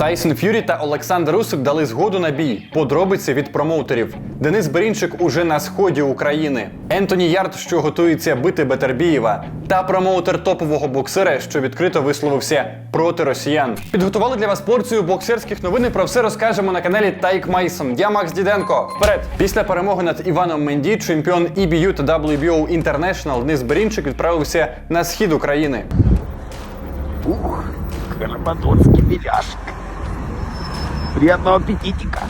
Тайсон Ф'юрі та Олександр Усик дали згоду на бій. Подробиці від промоутерів. Денис Берінчик уже на сході України. Ентоні Ярд, що готується бити Бетербієва, та промоутер топового боксера, що відкрито висловився проти росіян. Підготували для вас порцію боксерських новин. Про все розкажемо на каналі Тайк Майсон. Я Макс Діденко. Вперед! Після перемоги над Іваном Менді, чемпіон EBU та WBO International Денис Берінчик відправився на схід України. Ух, Краматорский беляшек. Приятного аппетитика.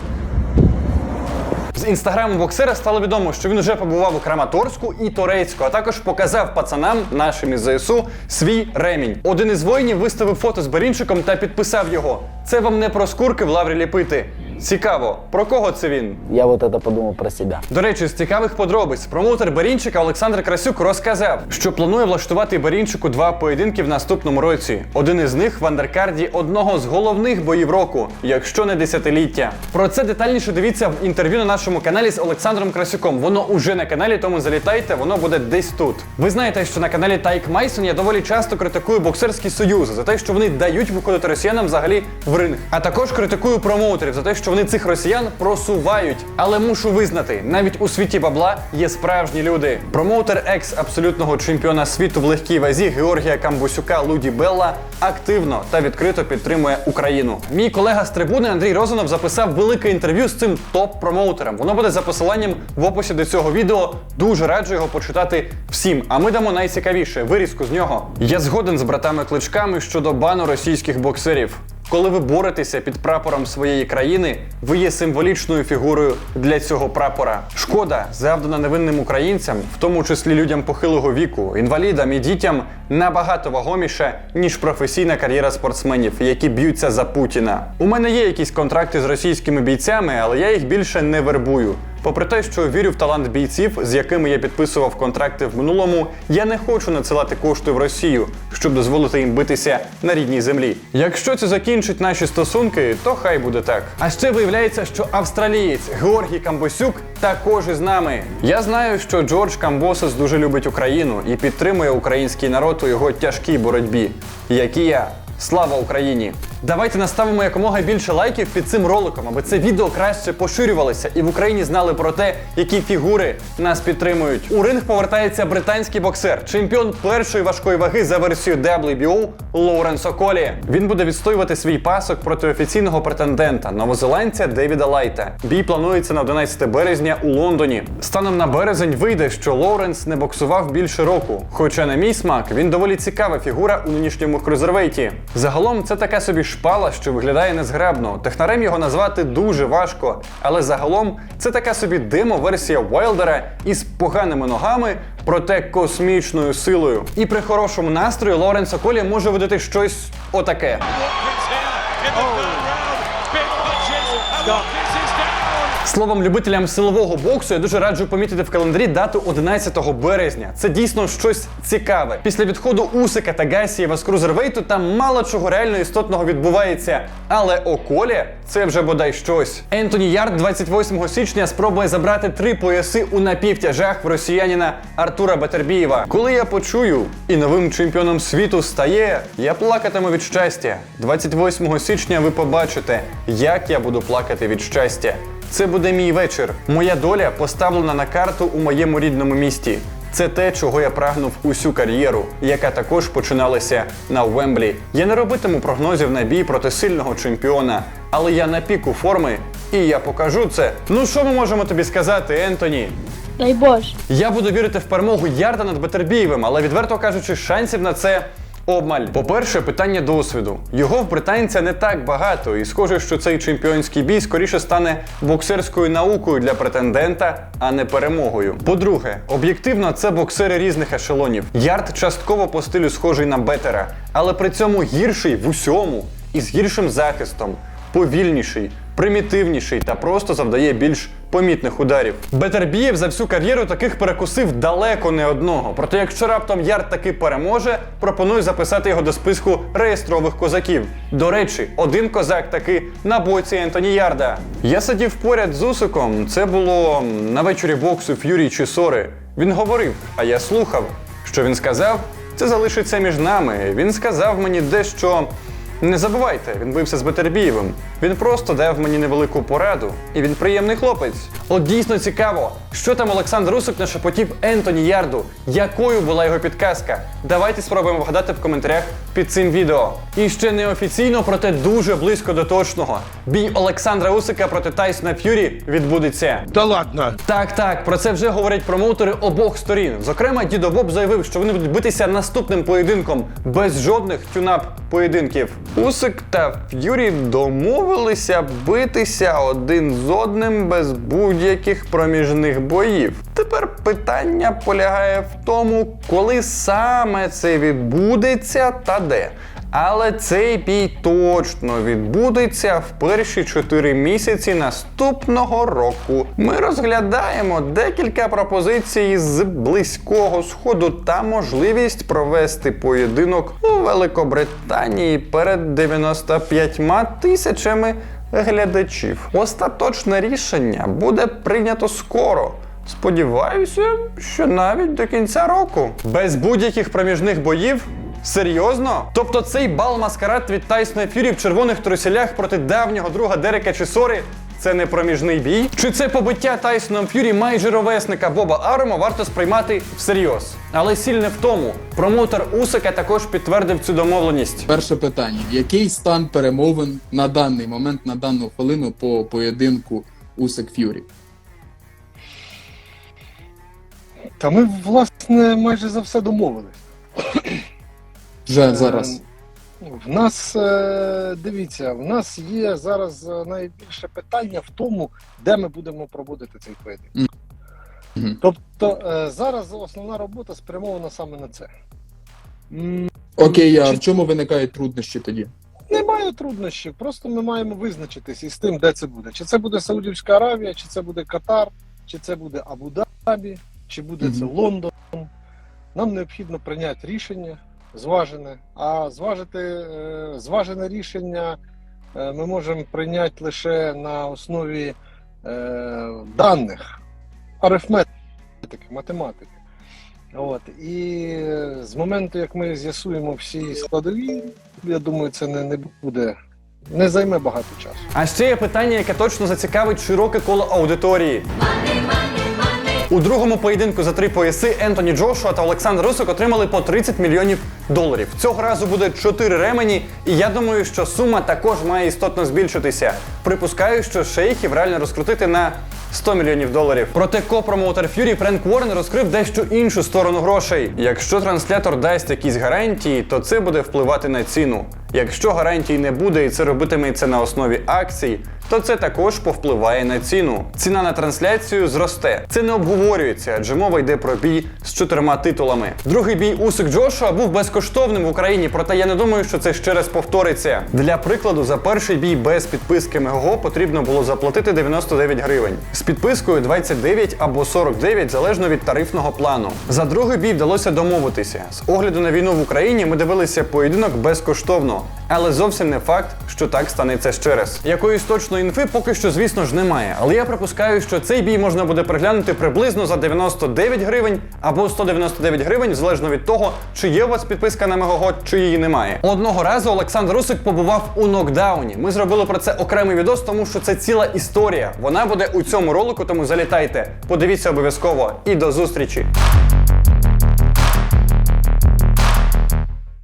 З інстаграму боксера стало відомо, що він вже побував у Краматорську і Торецьку, а також показав пацанам нашим із ЗСУ свій ремінь. Один із воїнів виставив фото з Берінчиком та підписав його. Це вам не про скурки в лаврі ліпити. Цікаво, про кого це він? Я вот это подумал про себя. До речі, з цікавих подробиць промоутер Берінчика Олександр Красюк розказав, що планує влаштувати Берінчику два поєдинки в наступному році. Один із них в андеркарді одного з головних боїв року, якщо не десятиліття. Про це детальніше дивіться в інтерв'ю на нашому каналі з Олександром Красюком. Воно уже на каналі, тому залітайте, воно буде десь тут. Ви знаєте, що на каналі Тайк Майсон я доволі часто критикую боксерські союзи за те, що вони дають виходити росіянам взагалі в ринг. А також критикую промоутерів за те, що вони цих росіян просувають. Але мушу визнати, навіть у світі бабла є справжні люди. Промоутер екс абсолютного чемпіона світу в легкій вазі Георгія Камбусюка Луді Белла активно та відкрито підтримує Україну. Мій колега з трибуни Андрій Розанов записав велике інтерв'ю з цим топ-промоутером. Воно буде за посиланням в описі до цього відео. Дуже раджу його почитати всім. А ми дамо найцікавіше вирізку з нього. Я згоден з братами кличками щодо бану російських боксерів. Коли ви боретеся під прапором своєї країни, ви є символічною фігурою для цього прапора. Шкода, завдана невинним українцям, в тому числі людям похилого віку, інвалідам і дітям, набагато вагоміше, ніж професійна кар'єра спортсменів, які б'ються за Путіна. У мене є якісь контракти з російськими бійцями, але я їх більше не вербую. Попри те, що вірю в талант бійців, з якими я підписував контракти в минулому, я не хочу надсилати кошти в Росію, щоб дозволити їм битися на рідній землі. Якщо це закінчить наші стосунки, то хай буде так. А ще виявляється, що австралієць Георгій Камбосюк також із нами. Я знаю, що Джордж Камбосес дуже любить Україну і підтримує український народ у його тяжкій боротьбі, як і я. Слава Україні! Давайте наставимо якомога більше лайків під цим роликом, аби це відео краще поширювалося і в Україні знали про те, які фігури нас підтримують. У ринг повертається британський боксер, чемпіон першої важкої ваги за версією WBO Лоуренс Околі. Він буде відстоювати свій пасок проти офіційного претендента новозеландця Девіда Лайта. Бій планується на 11 березня у Лондоні. Станом на березень вийде, що Лоуренс не боксував більше року. Хоча, на мій смак, він доволі цікава фігура у нинішньому крузервейті. Загалом це така собі шпала, що виглядає незграбно. Технарем його назвати дуже важко, але загалом це така собі демо-версія Вайлдера із поганими ногами, проте космічною силою. І при хорошому настрої Лоренс Околі може видати щось отаке. in Словом, любителям силового боксу я дуже раджу помітити в календарі дату 11 березня. Це дійсно щось цікаве. Після відходу Усика та Гасієва з крузервейту там мало чого реально істотного відбувається. Але Околі це вже бодай щось. Ентоні Ярд 28 січня спробує забрати три пояси у напівтяжах в росіянина Артура Бетербієва. Коли я почую і новим чемпіоном світу стає, я плакатиму від щастя. 28 січня ви побачите, як я буду плакати від щастя. Це буде мій вечір. Моя доля поставлена на карту у моєму рідному місті. Це те, чого я прагнув усю кар'єру, яка також починалася на Вемблі. Я не робитиму прогнозів на бій проти сильного чемпіона, але я на піку форми і я покажу це. Ну що ми можемо тобі сказати, Ентоні? Дай Боже. Я буду вірити в перемогу Ярда над Бетербієвим, але відверто кажучи, шансів на це. Обмаль. По-перше, питання досвіду. Його в британця не так багато, і схоже, що цей чемпіонський бій скоріше стане боксерською наукою для претендента, а не перемогою. По-друге, об'єктивно, це боксери різних ешелонів. Ярд частково по стилю схожий на бетера, але при цьому гірший в усьому і з гіршим захистом, повільніший, примітивніший та просто завдає більш помітних ударів. Бетербієв за всю кар'єру таких перекусив далеко не одного. Проте, якщо раптом Ярд таки переможе, пропоную записати його до списку реєстрових козаків. До речі, один козак таки на боці Ентоні Ярда. Я сидів поряд з Усиком. Це було на вечорі боксу Ф'юрі чи Сори. Він говорив, а я слухав. Що він сказав? Це залишиться між нами. Він сказав мені дещо Не забувайте, він бився з Бетербієвим. Він просто дав мені невелику пораду, і він приємний хлопець. От дійсно цікаво, що там Олександр Русик нашепотів Ентоні Ярду, якою була його підказка. Давайте спробуємо вгадати в коментарях під цим відео. І ще неофіційно, проте дуже близько до точного. Бій Олександра Усика проти Тайсона Ф'юрі відбудеться. Да ладно. Так, так, про це вже говорять промоутери обох сторін. Зокрема, Дідо Боб заявив, що вони будуть битися наступним поєдинком без жодних тюнап поєдинків. Усик та Ф'юрі домовилися битися один з одним без будь-яких проміжних боїв. Тепер питання полягає в тому, коли саме це відбудеться та де. Але цей бій точно відбудеться в перші 4 місяці наступного року. Ми розглядаємо декілька пропозицій з близького сходу та можливість провести поєдинок у Великобританії перед 95 тисячами глядачів. Остаточне рішення буде прийнято скоро. Сподіваюся, що навіть до кінця року. Без будь-яких проміжних боїв. Серйозно? Тобто цей бал маскарад від Тайсона Фюрі в червоних труселях проти давнього друга Дерека Чісори це не проміжний бій? Чи це побиття Тайсоном Фюрі майже ровесника Боба Арома варто сприймати всерйоз? Але сіль не в тому. Промоутер Усика також підтвердив цю домовленість. Перше питання: який стан перемовин на даний момент, на дану хвилину по поєдинку Усик Ф'юрі? Та ми, власне, майже за все домовились. Вже зараз. В нас, е, дивіться, в нас є зараз е, найбільше питання в тому, де ми будемо проводити цей поєдинок. Мгм. Тобто е, зараз основна робота спрямована саме на це. Окей, а чи- в чому виникають труднощі тоді? Немає труднощів, просто ми маємо визначитись із тим, де це буде. Чи це буде Саудівська Аравія, чи це буде Катар, чи це буде Абу-Дабі, чи буде Мгм. це Лондон. Нам необхідно прийняти рішення зважене. А зважити е, зважене рішення е, ми можемо прийняти лише на основі е, даних, арифметики, математики. От. І з моменту, як ми з'ясуємо всі складові, я думаю, це не, не буде, не займе багато часу. А ще є питання, яке точно зацікавить широке коло аудиторії. У другому поєдинку за три пояси Ентоні Джошуа та Олександр Русик отримали по 30 мільйонів доларів. Цього разу буде 4 ремені, і я думаю, що сума також має істотно збільшитися. Припускаю, що шейхів реально розкрутити на 100 мільйонів доларів. Проте копромоутер Ф'юрі Френк Уоррен розкрив дещо іншу сторону грошей. Якщо транслятор дасть якісь гарантії, то це буде впливати на ціну. Якщо гарантій не буде і це робитиметься на основі акцій, то це також повпливає на ціну. Ціна на трансляцію зросте. Це не обговорюється, адже мова йде про бій з чотирма титулами. Другий бій Усик Джошуа був безкоштовним в Україні, проте я не думаю, що це ще раз повториться. Для прикладу, за перший бій без підписки Мегого потрібно було заплатити 99 гривень. З підпискою 29 або 49, залежно від тарифного плану. За другий бій вдалося домовитися. З огляду на війну в Україні ми дивилися поєдинок безкоштовно. Але зовсім не факт, що так станеться ще раз. Якоїсь точної інфи поки що, звісно ж, немає. Але я припускаю, що цей бій можна буде переглянути приблизно за 99 гривень або 199 гривень, залежно від того, чи є у вас підписка на Мегого, чи її немає. Одного разу Олександр Русик побував у нокдауні. Ми зробили про це окремий відос, тому що це ціла історія. Вона буде у цьому ролику, тому залітайте. Подивіться обов'язково і до зустрічі.